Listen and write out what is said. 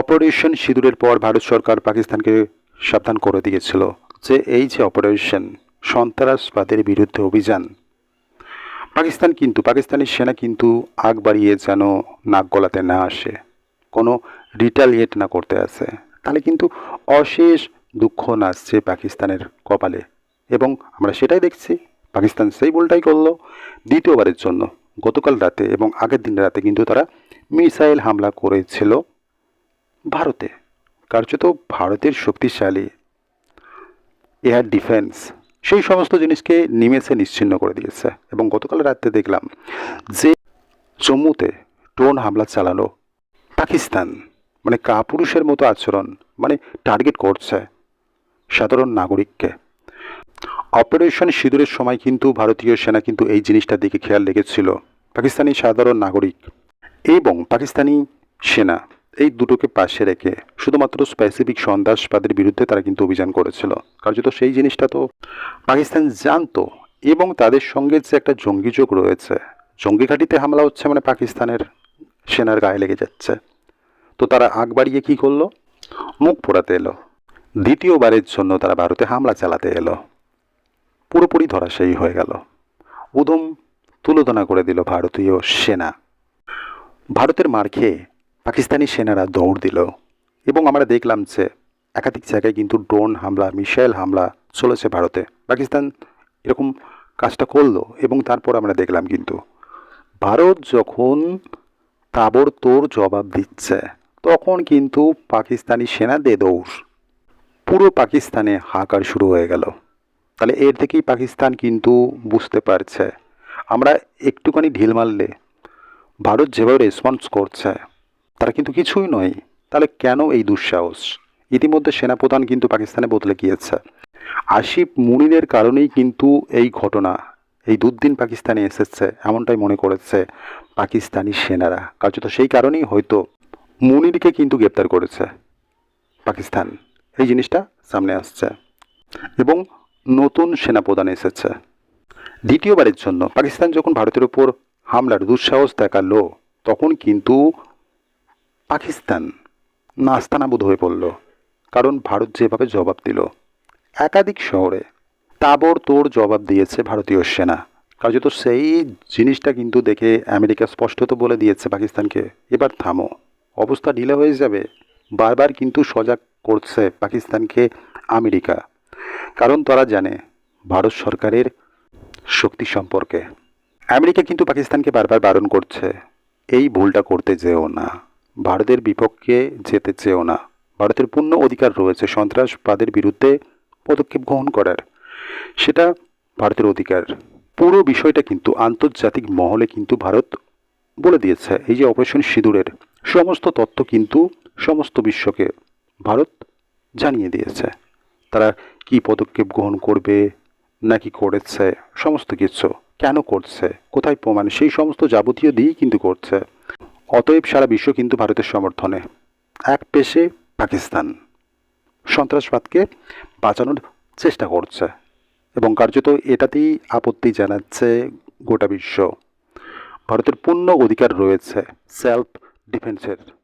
Operation সিঁদুরের পর ভারত সরকার পাকিস্তানকে সাবধান করে দিয়েছিল যে এই যে অপারেশন সন্ত্রাসবাদের বিরুদ্ধে অভিযান, পাকিস্তান কিন্তু, পাকিস্তানি সেনা কিন্তু আগ বাড়িয়ে যেন নাক গলাতে না আসে, কোনো রিটালিয়েট না করতে আসে, তাহলে কিন্তু অশেষ দুঃখ নাচছে পাকিস্তানের কপালে। এবং আমরা সেটাই দেখছি, পাকিস্তান সেই বলটাই করল দ্বিতীয়বারের জন্য। গতকাল রাতে এবং আগের দিন রাতে কিন্তু তারা মিসাইল হামলা করেছিল ভারতে, কার্যত ভারতের শক্তিশালী এয়ার ডিফেন্স, সেই সমস্ত জিনিসকে নিমেষে নিশ্চিন্ন করে দিয়েছে। এবং গতকাল রাত্রে দেখলাম যে জম্মুতে ড্রোন হামলা চালানো পাকিস্তান। মানে কাপুরুষের মতো আচরণ মানে টার্গেট করছে সাধারণ নাগরিককে। অপারেশন সিঁদুরের সময় কিন্তু ভারতীয় সেনা কিন্তু এই জিনিসটার দিকে খেয়াল রেখেছিল, পাকিস্তানি সাধারণ নাগরিক এবং পাকিস্তানি সেনা। এই দুটোকে পাশে রেখে শুধুমাত্র স্পেসিফিক সন্ত্রাসবাদের বিরুদ্ধে তারা কিন্তু অভিযান করেছিল। কার্যত সেই জিনিসটা তো পাকিস্তান জানতো এবং তাদের সঙ্গে যে একটা জঙ্গি যোগ রয়েছে, জঙ্গি ঘাঁটিতে হামলা হচ্ছে মানে পাকিস্তানের সেনার গায়ে লেগে যাচ্ছে। তো তারা আগ বাড়িয়ে কী করল? মুখ পোড়াতে এলো। দ্বিতীয়বারের জন্য তারা ভারতে হামলা চালাতে এলো। পুরোপুরি ধরাশায়ী হয়ে গেল। উদম তুলোধনা করে দিল ভারতীয় সেনা। ভারতের মার খেয়ে পাকিস্তানি সেনারা দৌড় দিল এবং আমরা দেখলাম যে একাধিক জায়গায় কিন্তু ড্রোন হামলা, মিসাইল হামলা চলেছে ভারতে। পাকিস্তান এরকম কাজটা করল এবং তারপর আমরা দেখলাম কিন্তু ভারত যখন তাবড়তোড় জবাব দিচ্ছে, তখন কিন্তু পাকিস্তানি সেনা দে দৌড় পুরো পাকিস্তানে হাহাকার শুরু হয়ে গেল। তাহলে এর থেকেই পাকিস্তান কিন্তু বুঝতে পারছে। আমরা একটুখানি ঢিল মারলে ভারত যেভাবে রেসপন্স করছে তারা কিন্তু কিছুই নয়। তাহলে কেন এই দুঃসাহস? ইতিমধ্যে সেনাপ্রধান কিন্তু পাকিস্তানে বদলে গিয়েছে। আসিফ মুনিরের কারণেই কিন্তু এই ঘটনা, এই দুদিন পাকিস্তানে এসেছে, এমনটাই মনে করেছে পাকিস্তানি সেনারা। কার্যত সেই কারণেই হয়তো মুনিরকে কিন্তু গ্রেপ্তার করেছে পাকিস্তান। এই জিনিসটা সামনে আসছে। এবং নতুন সেনাপ্রধান এসেছে। দ্বিতীয়বারের জন্য পাকিস্তান যখন ভারতের উপর হামলার দুঃসাহস দেখাল, তখন কিন্তু পাকিস্তান নাস্তানাবুদ হয়ে পড়ল, কারণ ভারত যেভাবে জবাব দিল, একাধিক শহরে তাবর তোর জবাব দিয়েছে ভারতীয় সেনা। কার্যত সেই জিনিসটা কিন্তু দেখে আমেরিকা স্পষ্টত বলে দিয়েছে পাকিস্তানকে, এবার থামো, অবস্থা ঢিলে হয়ে যাবে। বারবার কিন্তু সজাগ করছে পাকিস্তানকে আমেরিকা, কারণ তারা জানে ভারত সরকারের শক্তি সম্পর্কে। আমেরিকা কিন্তু পাকিস্তানকে বারবার বারণ করছে, এই ভুলটা করতে যেও না। ভারতের বিপক্ষে যেতে চেও না। ভারতের পূর্ণ অধিকার রয়েছে সন্ত্রাসবাদের বিরুদ্ধে পদক্ষেপ গ্রহণ করার। সেটা ভারতের অধিকার। পুরো বিষয়টা কিন্তু আন্তর্জাতিক মহলে কিন্তু ভারত বলে দিয়েছে। এই যে অপারেশন সিঁদুরের সমস্ত তথ্য কিন্তু সমস্ত বিশ্বকে ভারত জানিয়ে দিয়েছে। তারা কি পদক্ষেপ গ্রহণ করবে নাকি করেছে, সমস্ত কিছু। কেন করছে, কোথায় প্রমাণ? সেই সমস্ত যাবতীয় দিয়েই কিন্তু করছে। অতএব সারা বিশ্ব কিন্তু ভারতের সমর্থনে। এক পেশে পাকিস্তান। সন্ত্রাসবাদকে বাঁচানোর চেষ্টা করছে এবং কার্যত এটাতেই আপত্তি জানাচ্ছে গোটা বিশ্ব। ভারতের পূর্ণ অধিকার রয়েছে সেলফ ডিফেন্সের